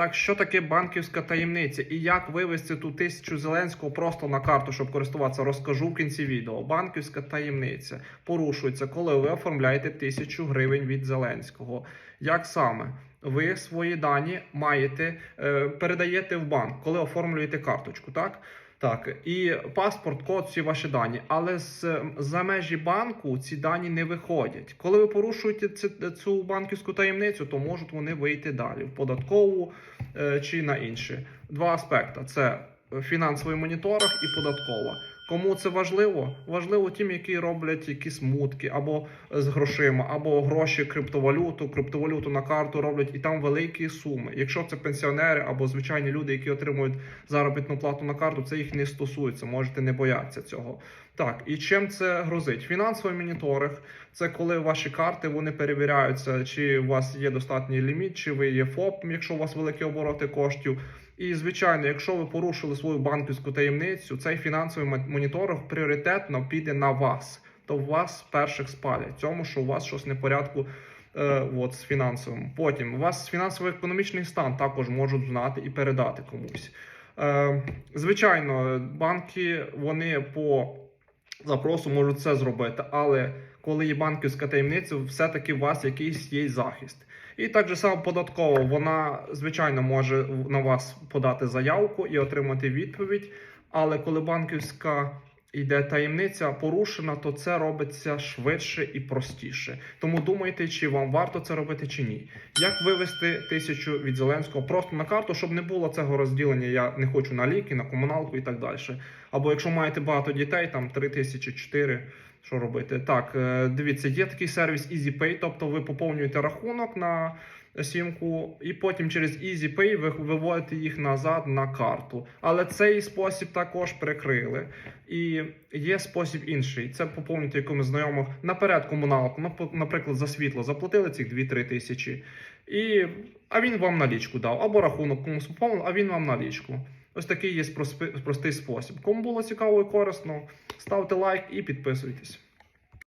Так, що таке банківська таємниця і як вивести ту тисячу Зеленського просто на карту, щоб користуватися, розкажу в кінці відео. Банківська таємниця порушується, коли ви оформляєте тисячу гривень від Зеленського. Як саме? Ви свої дані маєте е, передаєте в банк, коли оформлюєте карточку, так? Так, і паспорт, код, всі ваші дані. Але з за межі банку ці дані не виходять. Коли ви порушуєте ці- цю банківську таємницю, то можуть вони вийти далі в податкову е, чи на інші. Два аспекти: це фінансовий моніторинг і податкова. Кому це важливо? Важливо тим, які роблять якісь мутки або з грошима, або гроші, криптовалюту, криптовалюту на карту роблять і там великі суми. Якщо це пенсіонери або звичайні люди, які отримують заробітну плату на карту, це їх не стосується. Можете не боятися цього. Так, і чим це грозить? Фінансовий моніторинг це коли ваші карти вони перевіряються, чи у вас є достатній ліміт, чи ви є ФОП, якщо у вас великі обороти коштів. І звичайно, якщо ви порушили свою банківську таємницю, цей фінансовий мо- моніторинг пріоритетно піде на вас. То вас перших спалять, цьому, що у вас щось не порядку е, от, з фінансовим. Потім у вас фінансово-економічний стан також можуть знати і передати комусь. Е, звичайно, банки вони по запросу можуть це зробити, але коли є банківська таємниця, все-таки у вас якийсь є захист. І так же само податково, вона звичайно може на вас подати заявку і отримати відповідь. Але коли банківська йде таємниця порушена, то це робиться швидше і простіше. Тому думайте, чи вам варто це робити, чи ні. Як вивести тисячу від Зеленського просто на карту, щоб не було цього розділення. Я не хочу на ліки, на комуналку і так далі. Або якщо маєте багато дітей, там 3 тисячі, 4, що робити? Так, е, дивіться, є такий сервіс EasyPay, тобто ви поповнюєте рахунок на сімку, і потім через EasyPay ви виводите їх назад на карту. Але цей спосіб також прикрили. І є спосіб інший: це поповнити якомусь знайомих наперед комуналку, наприклад, за світло заплатили цих 2-3 тисячі, і, а він вам налічку дав, або рахунок комусь поповнив, а він вам налічку. Ось такий є простий спосіб. Кому було цікаво і корисно, ставте лайк і підписуйтесь.